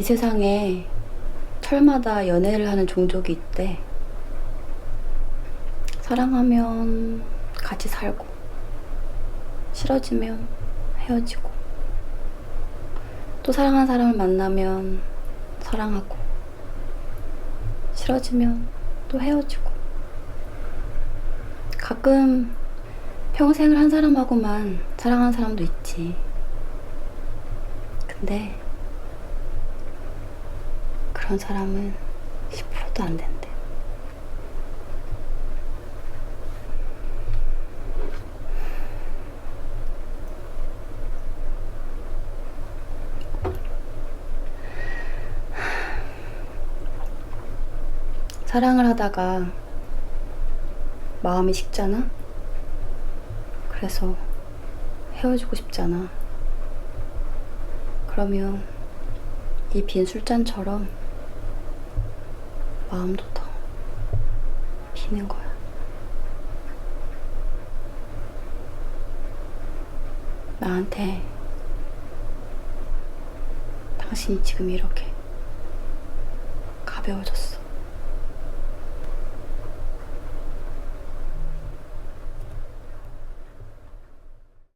이 세상에 철마다 연애를 하는 종족이 있대. 사랑하면 같이 살고, 싫어지면 헤어지고, 또 사랑하는 사람을 만나면 사랑하고, 싫어지면 또 헤어지고. 가끔 평생을 한 사람하고만 사랑하는 사람도 있지. 근데 그런 사람은 10%도 안 된대. 사랑을 하다가 마음이 식잖아? 그래서 헤어지고 싶잖아. 그러면 이 빈 술잔처럼 마음도 더 비는 거야. 나한테 당신이 지금 이렇게 가벼워졌어.